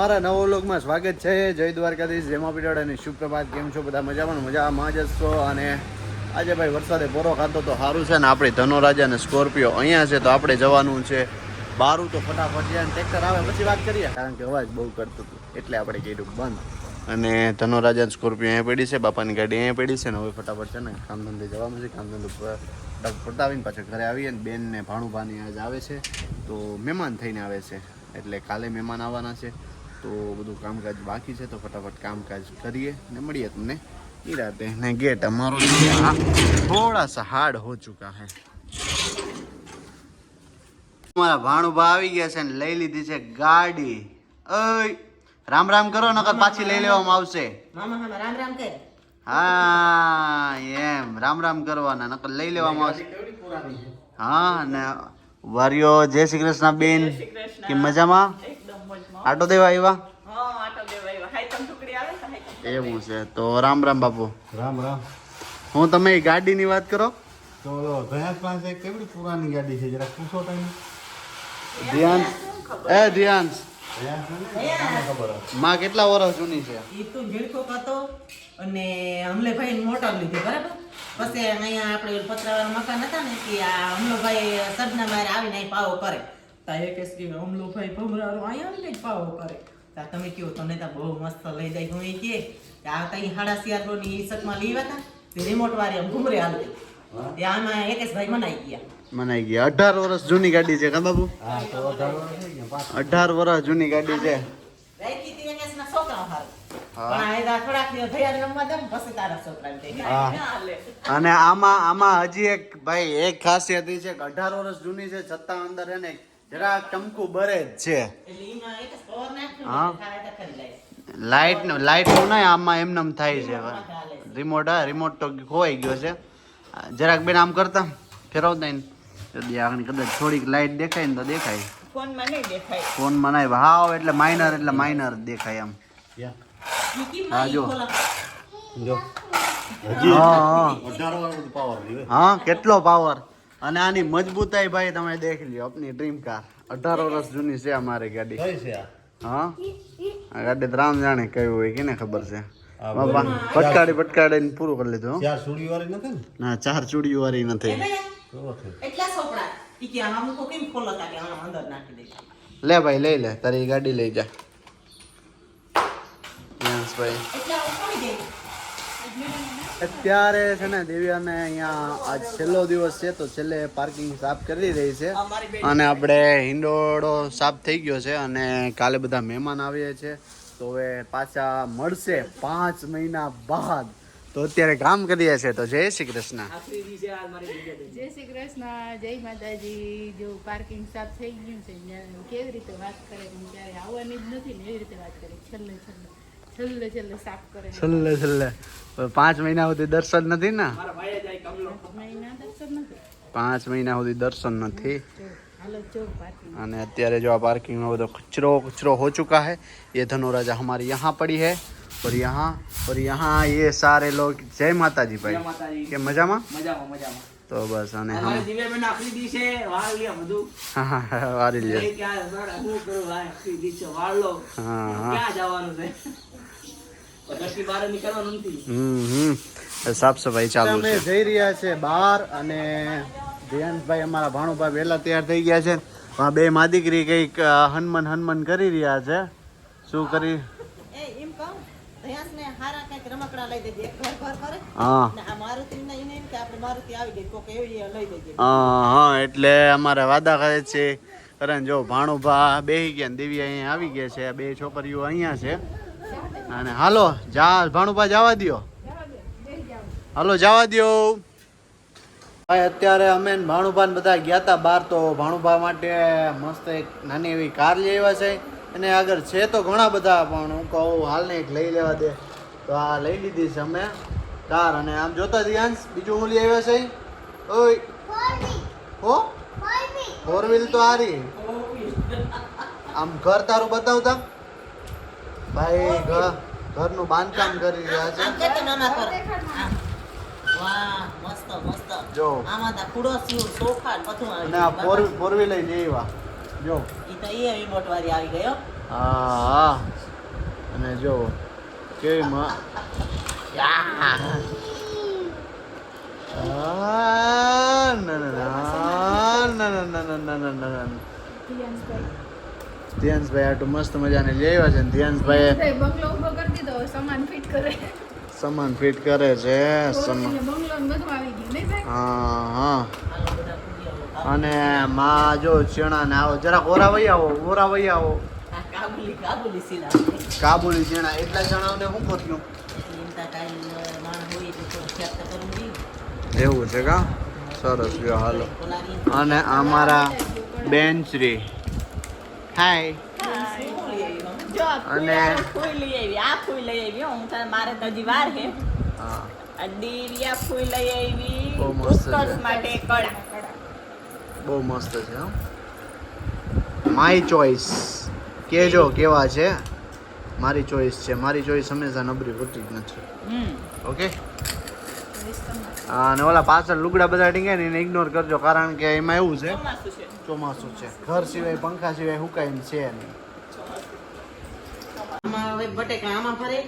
મારા નવો વ્લોગમાં સ્વાગત છે. જય દ્વારકાધીશ જેમાં પીડાડ અને સુપ્રભાત. કેમ છો બધા મજામાં? મજામાં જ છો? અને આજે ભાઈ વરસાદે પોરો ખાતો તો સારું છે ને આપણી ધનોરાજા અને સ્કોર્પિયો અહીંયા છે તો આપણે જવાનું છે બારું તો ફટાફટ જાય ટ્રેક્ટર આવે પછી વાત કરીએ. કારણ કે અવાજ બહુ કરતું હતું, એટલે આપણે કીધું બંધ. અને ધનોરાજા અને સ્કોર્પિયો અહીંયા પડી છે, બાપાની ગાડી અહીંયા પડી છે ને હવે ફટાફટ છે ને કામ ધંધે જવાનું છે. કામ ધંધો પ- પાછા ઘરે આવીએ ને બેન ને ભાણુભાની આજ આવે છે. તો મહેમાન થઈને આવે છે, એટલે કાલે મહેમાન આવવાના છે. તો બધું કામકાજ બાકી છે તો ફટાફટ કામકાજ કરીએ ને મળીએ તમને નિરાતે ને ગેટ. અમારો થોડા સા હાર્ડ હો ચુકા હે. અમારા ભાણુભા આવી ગયા છે ને લઈ લીધી છે ગાડી. ઓય રામ રામ કરો નકર પાછી લઈ લેવામાં આવશે. મામા મામા રામ રામ કર. હા એમ રામ રામ કરવાના નકર લઈ લેવામાં આવશે. હા ને વારીઓ જય શ્રી કૃષ્ણ બેન. કે મજમાં? આટો દેવા આવ્યા હા આટો દેવા આવ્યા હાઈ તમ ટુકડી આવે તો હાઈ તમ એવું છે તો રામ રામ બાપુ. રામ રામ. હું તમે ગાડીની વાત કરો? તો ધયાસ પાસે કેવડી પુરાની ગાડી છે જરા પૂછો તમે. ધ્યાન. એ ધ્યાન. માં કેટલા વર્ષ જૂની છે? એ તો ઝીણકો હતો અને અમલેભાઈ મોટર લીધી બરાબર? પછી અહીંયા આપણે પતરાવાળા મકાન હતા ને કે આ અમલોભાઈ સદના મારે આવીને પાવો કરે. તા એ કહેશે કે અમલોભાઈ ભમરારો અહીંયા આવીને પાવો કરે. તા તમે કયો તને તા બહુ મસ્ત લઈ જાય. હું એ કે આ તઈ હાડા સિયારો ની ઈસકમાં લીવા તા તે રિમોટ વાળી આમ ઘુમરે હાલતી એ આમાં એકેશભાઈ મનાઈ ગયા. મનાઈ ગયા. અઢાર વર્ષ જૂની ગાડી છે કા બાબુ? હા તો અઢાર વર્ષ થઈ ગયા પાછા. અઢાર વર્ષ જૂની ગાડી છે. તી ને ને. ના હાલે. અને આમાં આમાં હજી એક ભાઈ એક ખાસિયત છે કે અઢાર વર્ષ જૂની છે છતાં અંદર એને જરાક ચમકુ બરે જ છે. હા. ને લાઈટ લાઇટનું નહીં આમાં એમનેમ થાય છે. રિમોટ હા રિમોટ તો ખોવાઈ ગયો છે. જરાક બેન આમ કરતા ફેરવતા ને. આગળ કદાચ થોડીક લાઈટ દેખાય ને તો દેખાય. ફોનમાં નહીં દેખાય. ફોનમાં નહીં હાવ એટલે માઇનર એટલે માઇનર દેખાય આમ. કેમ હા, જો. જો. હજી હા. હા અઢાર પાવર હા કેટલો પાવર અને આની મજબૂતાઈ ભાઈ તમે દેખ લ્યો આપની ડ્રીમ કાર અઢાર વર્ષ જૂની છે અમારી ગાડી. છે આ? હા? આ ગાડી તો રામ જાણે કયું હોય કેને ખબર છે? પટકાડી પટકાડી પટકાડીને પૂરું કરી લીધું હો. ચાર સુડી વાળી નથી ના? ચાર ચૂડીઓ વાળી નથી. ભૈયા, કેવો છે? એટલા સોપડા. ઈ કે આમાં મૂકો કેમ ખોલતા કે આમાં અંદર નાખી દે. લે ભાઈ લઈ લે તારી ગાડી લઈ જા. ભાઈ. અત્યારે છે ને દેવ્યાને અહીંયા આજ છેલ્લો દિવસ છે, તો છેલ્લે પાર્કિંગ સાફ કરી રહી છે. અને આપણે હિંડોળો સાફ થઈ ગયો છે અને કાલે બધા મહેમાન આવીએ છે તો હવે પાછા મળશે પાંચ મહિના બાદ. તો અત્યારે કામ કરીએ છે, તો જય શ્રી કૃષ્ણ. જય શ્રી કૃષ્ણ, જય માતાજી. જો પાર્કિંગ સાફ થઈ ગયું છે કેવી રીતે વાત કરે ત્યારે આવવાની જ નથી ને એવી રીતે વાત કરે છેલ્લે છેલ્લે. છેલ્લે છેલ્લે સાફ કરે છેલ્લે છેલ્લે હવે પાંચ મહિના સુધી દર્શન નથી ને મારા ભાઈએ જાય કમલો. મહિના દર્શન નથી પાંચ મહિના સુધી દર્શન નથી જો હાલો જો પાર્કિંગ અને અત્યારે जो आप पार्किंग में वो तो कचरो कचरो हो चुका है ये धनुराजा हमारी यहाँ पड़ी है और यहाँ और यहाँ ये सारे लोग जय माता जी જય भाई માતાજી. કે મજામાં મજામાં મજામાં તો બસ અને અમારે હમ દિવ્યાબેન આખરી દિવસે વાળ લે બધું હા હા હા વારી લે એ ક્યાં બરાબર, હું કરું ભાઈ આખરી દિવસે વાળ લો હા હા ક્યાં જવાનું છે સાફ સફાઈ ચાલુ અમે જઈ રહ્યા છે બહાર અને જયંતભાઈ અમારા ભાણુભાઈ વહેલા તૈયાર થઈ ગયા છે. આ બે માદીકરી કંઈક હનમન હનમન કરી રહ્યા છે. શું કરી? એ એમ કહું ધયાસને હારા કંઈક રમકડા લઈ દેજે એક ઘર ઘર કરે. હા. ને આ મારુતિને એને એમ કે આપણે મારુતિ આવી ગઈ કોક એવી લઈ દેજે. હા હા એટલે અમારે વાદા કરે છે. કારણ જો ભાણુભા બેહી ગયા ને દેવી અહીંયા આવી ગયા છે. બે છોકરીઓ અહીંયા છે. અને હાલો જા ભાણુભા જવા દ્યો. હાલો જવા દો ભાઈ અત્યારે અમે ને ભાણુભા બધા ગયા હતા બહાર તો ભાણુભા માટે મસ્ત એક નાની એવી કાર લઈ આવ્યા છે. અને આગળ છે તો ઘણા બધા પણ હું કહું હાલને એક લઈ લેવા દે. તો આ લઈ લીધી છે અમે કાર. અને આમ જોતા ધ્યાન બીજું હું લઈ આવ્યા છે? ઓય. હો? ફોર વ્હીલ તો હારી. આમ ઘર તારું બતાવતા? ભાઈ ઘર ઘરનું બાંધકામ કરી રહ્યા છે આમ કે વાહ મસ્ત મસ્ત જો આમાં તો કુડો સીવ સોફા બધું આવી અને ફોર ફોર વ્હીલ લઈ જો ઈ તો એ રિમોટ વાળી આવી ગયો હા અને જો કેવી માં. ના, ના, ના, ના, ના, ના, ના, ના, ના, ના, ધ્યાનભાઈ આટલું મસ્ત મજાને લઈ આવ્યા છે ધ્યાનભાઈ બંગલો ઊભો કરી દીધો સામાન ફિટ કરે. સામાન ફિટ કરે છે સામાન. હા હા. અને માં જો ચણા ને આવો જરાક ઓરાવઈ આવો ઓરાવઈ આવો. કાબુલી ચણા એટલા ચણાને હું કર્યું એવું છે કા? સરસ ગયો હાલો. અને અમારા બેન શ્રી હાય અને- ફૂલ લઈ આવી આ ફૂલ લઈ આવી હો. તારે મારે તો હજી વાર હે. દિવ્યા ફૂલ લઈ આવી બહુ મસ્ત છે. માટે કડા બહુ મસ્ત છે હો. માય ચોઈસ કેજો કેવા છે? મારી ચોઈસ છે. મારી ચોઈસ હંમેશા નબળી હોતી જ નથી. હમ. ઓકે અને ઓલા પાછળ લુગડા બધા ટીંગે ને એને ઇગ્નોર કરજો કારણ કે એમાં એવું છે. ચોમાસું છે. ઘર સિવાય પંખા સિવાય હુકાઈ છે નહીં. આમાં બટેકા આમાં ફરે.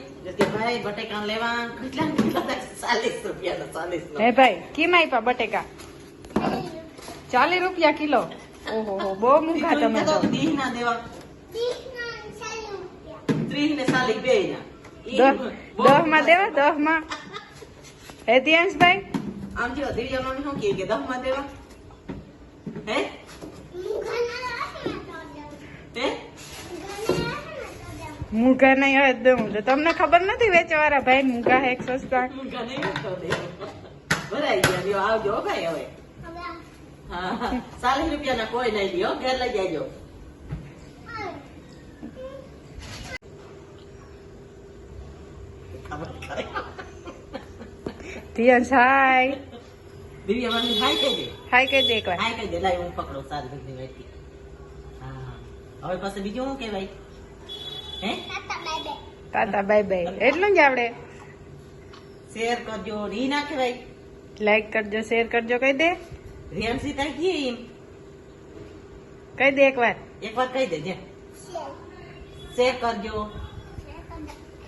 ભાઈ બટેકા લેવા. કેટલા કેટલા ચાલીસ રૂપિયા ચાલીસ હે ભાઈ કેમ આપ્યા બટેકા? ચાલીસ રૂપિયા કિલો? ઓહો બહુ મૂંઘા તમે તો ત્રીસ ના દેવા. ત્રીસ ને ચાલીસ બે ના ઈ દહમાં દેવા દહમાં હે ધ્યાંશભાઈ આમ જો દિવ્યા મમ્મી શું કહે કે દહમાં દેવા? હે? મૂંઘા નહીં હવે દઉં. તો તમને ખબર નથી વેચવાળા ભાઈ મૂંઘા હે એક સસ્તા? હું નહીં. ભરાઈ ગયા. લ્યો આવજો હો ભાઈ હવે. હા હા. ચાલીસ રૂપિયા ના કોઈ નહીં લ્યો. ઘેર લઈ જાજો. ધ્યાંશ હાય. દિવ્યા મમ્મી હાય કહેજે હાય કહી દે એકવાર. હાય કહેજે લાય હું પકડું સારી બધી વેચી હા હવે પછી બીજું શું કહેવાય? હે? Tata bye bye. એટલું જ આવડે. શેર કરજો રી ના કહેવાય. લાઈક કરજો શેર કરજો કહી દે. રેમસી તાઈ કી એમ. કહી દે એકવાર. એક વાર કહી દેજે શેર. કરજો.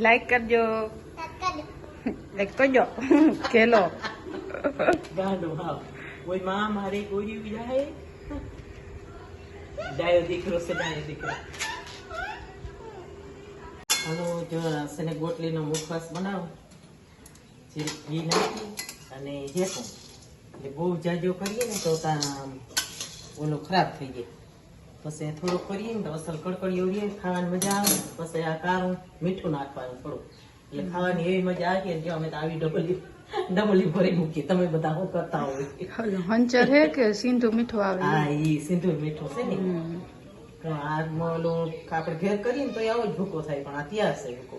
લાઈક કરજો. લાઈક કરજો કેલો ગાંડો હા કોઈ માં મારે કોઈ જાય ડાયો દીકરો છે ડાયો દીકરો હાલો જો છે ને ગોટલીનો મુખવાસ બનાવો જે ઘી નાખી અને હેસું એટલે બહુ જાજો કરીએ ને તો ત્યાં ઓલો ખરાબ થઈ જાય પછી થોડું કરીએ ને તો અસલ કડકડીઓ રહીએ ખાવાની મજા આવે પછી આ કારું મીઠું નાખવાનું થોડું એટલે ખાવાની એવી મજા આવી ને જો અમે તો આવી ડબલી ડબલી ભરી મૂકીએ. તમે બધા હું કરતા હોય? હંચર હે કે સિંધુ મીઠું આવે? હા ઈ સિંધુ મીઠું છે ને. આપણે ઘેર કરીએ ને તો આવો જ ભૂકો થાય પણ આ ત્યાર છે ભૂકો.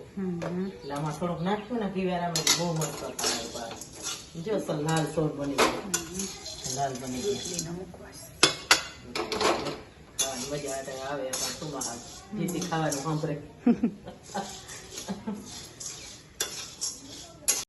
એટલે આમાં થોડુંક નાખ્યું ને પીવારામાં બહુ મસ્ત થાય જો લાલ સોર બની ગયો. લાલ બની ગયો. મજા આવે આવે પણ શું ખાવાનું સાંભળે.